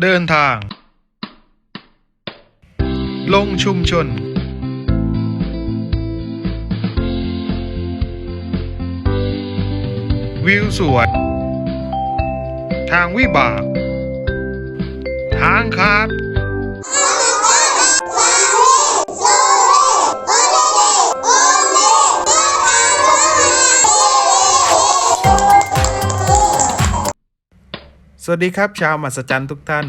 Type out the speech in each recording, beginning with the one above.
เดินทาง ลงชุมชน วิวสวย ทางวิบาก ทางคาด วัสดีครับ ชาวมหัศจรรย์ทุกท่าน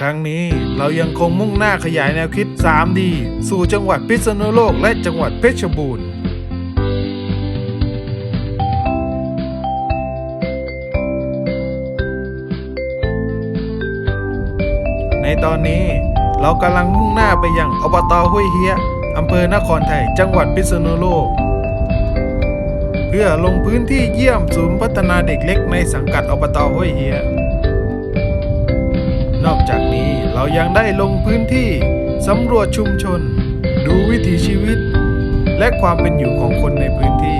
ครั้งนี้เรายังคงมุ่งหน้าขยายแนวคิด 3D สู่จังหวัดพิษณุโลกและจังหวัดเพชรบูรณ์ในตอนนี้เรากำลังมุ่งหน้าไปยังอบตห้วยเฮียอำเภอนครไทย จังหวัดพิษณุโลก เพื่อลงพื้นที่เยี่ยมศูนย์พัฒนาเด็กเล็กในสังกัดอบตห้วยเฮีย นอกจากนี้เรายังได้ลงพื้นที่สำรวจชุมชน ดูวิถีชีวิต และความเป็นอยู่ของคนในพื้นที่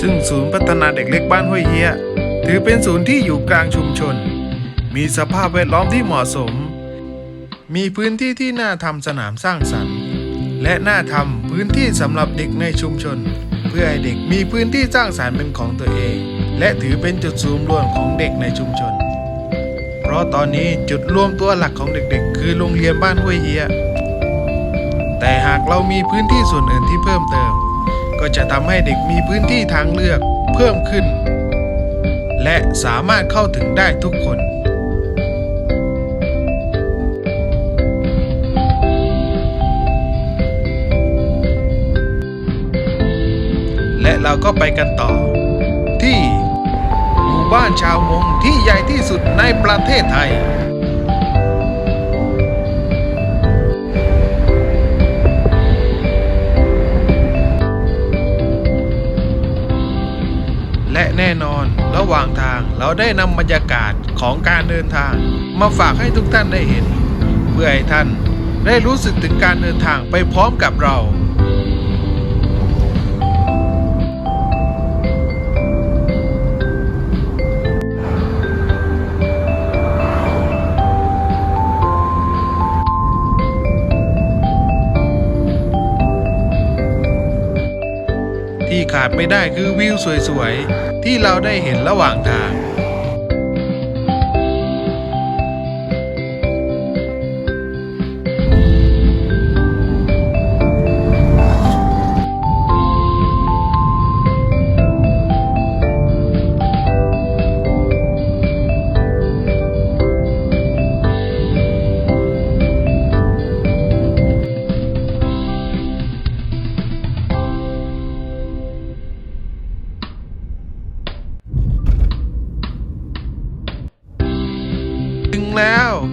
ซึ่งศูนย์พัฒนาเด็กเล็กบ้านห้วยเฮียถือเป็นศูนย์ที่อยู่กลางชุมชน มีสภาพแวดล้อมที่เหมาะสม มีพื้นที่ที่น่าทำสนามสร้างสรรค์ และน่าทำ พื้นที่สำหรับเด็กในชุมชน เพื่อให้เด็กมีพื้นที่สร้างสรรค์เป็นของตัวเอง และถือเป็นจุดศูนย์รวมของเด็กในชุมชน เพราะตอนนี้จุดรวมตัวหลักของเด็กๆ คือโรงเรียนบ้านห้วยเฮียแต่หากเรามีพื้นที่ส่วนอื่นที่เพิ่มเติม ก็จะทำให้เด็กมีพื้นที่ทางเลือกเพิ่มขึ้น และสามารถเข้าถึงได้ทุกคน เราก็ไปกันต่อ ที่หมู่บ้านชาวมงที่ใหญ่ที่สุดในประเทศไทย และแน่นอนระหว่างทางเราได้นำบรรยากาศของการเดินทาง มาฝากให้ทุกท่านได้เห็น เพื่อให้ท่านได้รู้สึกถึงการเดินทางไปพร้อมกับเรา ที่ขาดไม่ได้คือวิวสวยๆ ที่เราได้เห็นระหว่างทาง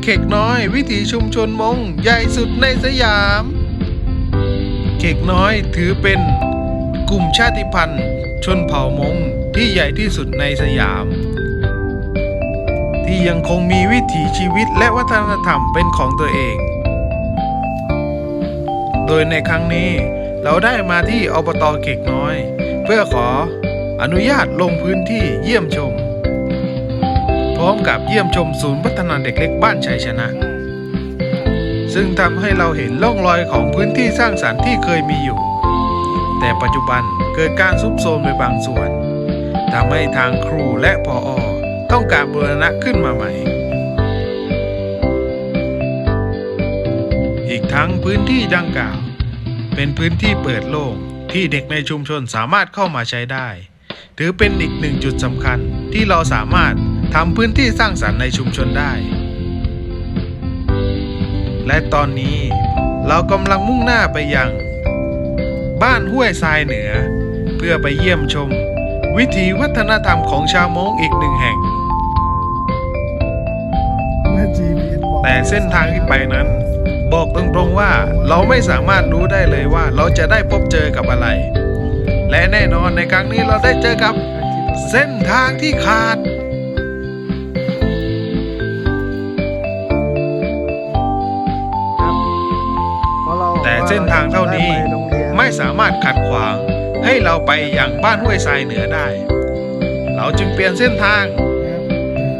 เขกน้อย วิถีชุมชนมงใหญ่สุดในสยาม เขกน้อยถือเป็นกลุ่มชาติพันธุ์ ชนเผ่ามงที่ใหญ่ที่สุดในสยาม ที่ยังคงมีวิถีชีวิตและวัฒนธรรมเป็นของตัวเอง โดยในครั้งนี้เราได้มาที่อบตเขกน้อย เพื่อขออนุญาตลงพื้นที่เยี่ยมชม ร้อมกับเยี่ยมชมศูนย์พัฒนาเด็กเล็กบ้านชัยชนะ ซึ่งทำให้เราเห็นร่องรอยของพื้นที่สร้างสรรค์ที่เคยมีอยู่ แต่ปัจจุบันเกิดการซุบโทรมในบางส่วนทำให้ทางครูและพออต้องการบูรณะขึ้นมาใหม่ อีกทั้งพื้นที่ดังกล่าว เป็นพื้นที่เปิดโล่งที่เด็กในชุมชนสามารถเข้ามาใช้ได้ ถือเป็นอีกหนึ่งจุดสำคัญที่เราสามารถ ทำพื้นที่สร้างสรรค์ในชุมชนได้ และตอนนี้เรากำลังมุ่งหน้าไปยัง บ้านห้วยทรายเหนือ เพื่อไปเยี่ยมชม วิถีวัฒนธรรมของชาวมงอีกหนึ่งแห่ง แต่เส้นทางที่ไปนั้น บอกตรงๆว่าเราไม่สามารถรู้ได้เลยว่าเราจะได้พบเจอกับอะไร และแน่นอนในครั้งนี้เราได้เจอกับ เส้นทางที่ขาด เพราะเราแต่เส้นทางเท่านี้ได้ไปโรงเรียนไม่สามารถขัดขวาง ให้เราไปยังบ้านห้วยทรายเหนือได้ เราจึงเปลี่ยนเส้นทาง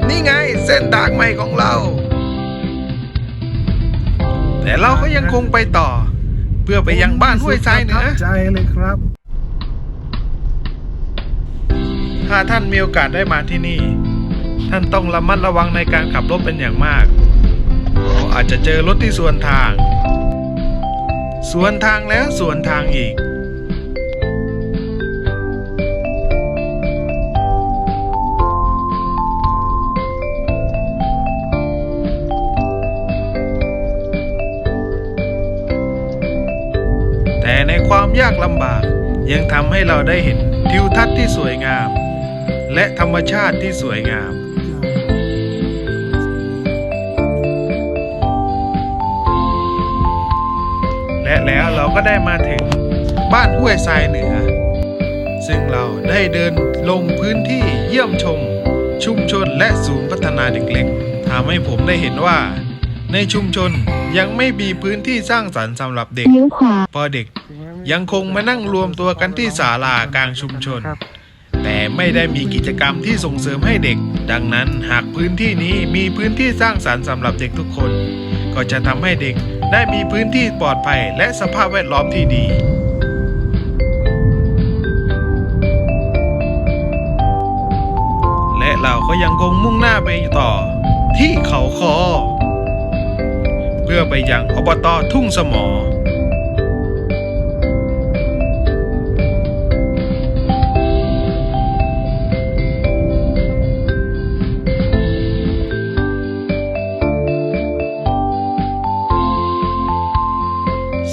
นี่ไงเส้นทางใหม่ของเรา แต่เราก็ยังคงไปต่อ เพื่อไปยังบ้านห้วยทรายเหนือประทับใจเลยครับ ถ้าท่านมีโอกาสได้มาที่นี่ ท่านต้องระมัดระวังในการขับรถเป็นอย่างมากเพราะอาจจะเจอรถที่สวนทาง สวนทางแล้วสวนทางอีก แต่ในความยากลำบากยังทำให้เราได้เห็นทิวทัศน์ที่สวยงาม และธรรมชาติที่สวยงาม และแล้วเราก็ได้มาถึงบ้านห้วยทรายเหนือ ซึ่งเราได้เดินลงพื้นที่เยี่ยมชม ชุมชนและศูนย์พัฒนาเด็กเล็กทำให้ผมได้เห็นว่า ในชุมชนยังไม่มีพื้นที่สร้างสรรค์สำหรับเด็กเลี้ยวขวาเพอเด็กยังคงมานั่งรวมตัวกันที่ศาลากลางชุมชนครับแต่ไม่ได้มีกิจกรรมที่ส่งเสริมให้เด็ก ดังนั้นหากพื้นที่นี้มีพื้นที่สร้างสรรค์สำหรับเด็กทุกคน ก็จะทำให้เด็กได้มีพื้นที่ปลอดภัยและสภาพแวดล้อมที่ดี และเราก็ยังคงมุ่งหน้าไปต่อ ที่เขาคอ เพื่อไปยังอบตทุ่งสมอ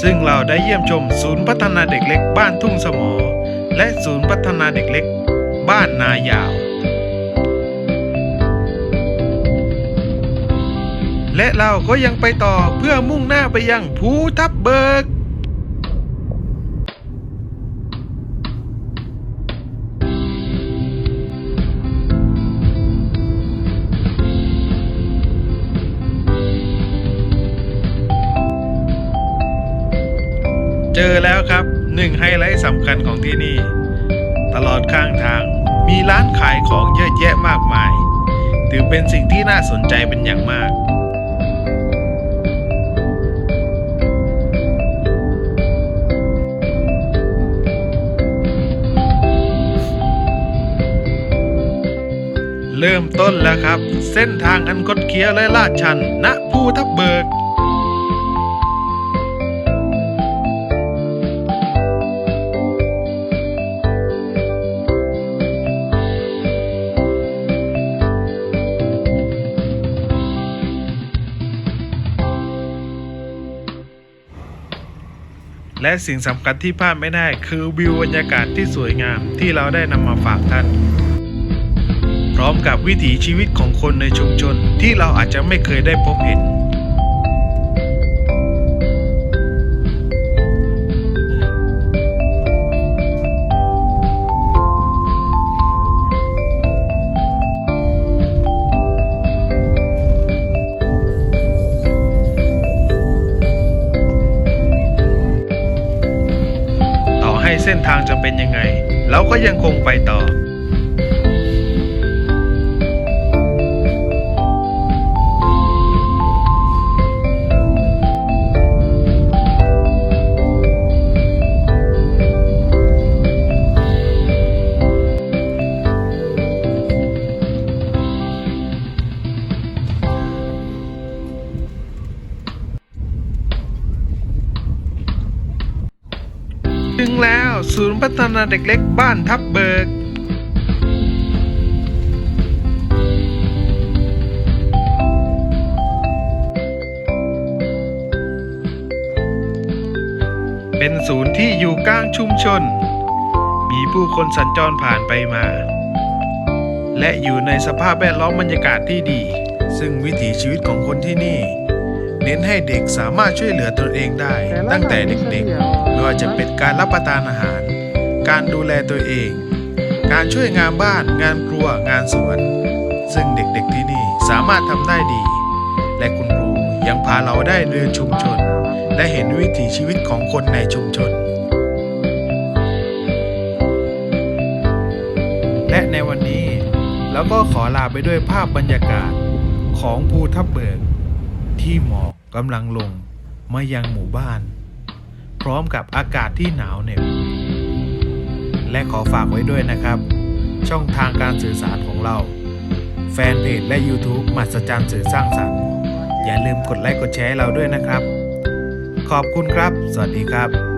ซึ่งเราได้เยี่ยมชมศูนย์พัฒนาเด็กเล็กบ้านทุ่งสมอ และศูนย์พัฒนาเด็กเล็ก บ้านนายาว และเราก็ยังไปต่อเพื่อมุ่งหน้าไปยังภูทับเบิก เจอแล้วครับหนึ่งไฮไลท์สำคัญของที่นี่ ตลอดข้างทางมีร้านขายของเยอะแยะมากมาย ถือเป็นสิ่งที่น่าสนใจเป็นอย่างมากเริ่มต้นแล้วครับ เส้นทางอันคดเคี้ยวและลาดชันณภูทับเบิก และสิ่งสำคัญที่พลาดไม่ได้คือวิวบรรยากาศที่สวยงามที่เราได้นำมาฝากท่าน พร้อมกับวิถีชีวิตของคนในชุมชนที่เราอาจจะไม่เคยได้พบเห็น เส้นทางจะเป็นยังไง เราก็ยังคงไปต่อ ศูนย์พัฒนาเด็กเล็กบ้านทับเบิก เป็นศูนย์ที่อยู่กลางชุมชน มีผู้คนสัญจรผ่านไปมา และอยู่ในสภาพแวดล้อมบรรยากาศที่ดี ซึ่งวิถีชีวิตของคนที่นี่เน้นให้เด็กสามารถช่วยเหลือตนเองได้ตั้งแต่เด็กๆ ไม่ว่าจะเป็นการรับประทานอาหาร การดูแลตัวเอง การช่วยงานบ้าน งานครัว งานสวน ซึ่งเด็กๆที่นี่สามารถทำได้ดี และคุณครูยังพาเราได้เดินชุมชน และเห็นวิถีชีวิตของคนในชุมชน และในวันนี้เราก็ขอลาไปด้วยภาพบรรยากาศของภูทับเบิก ที่หมอกกำลังลงมายังหมู่บ้าน พร้อมกับอากาศที่หนาวเหน็บ และขอฝากไว้ด้วยนะครับ ช่องทางการสื่อสารของเรา แฟนเพจและ YouTube มหัศจรรย์สื่อสร้างสรรค์ อย่าลืมกดไลค์กดแชร์เราด้วยนะครับ ขอบคุณครับ สวัสดีครับ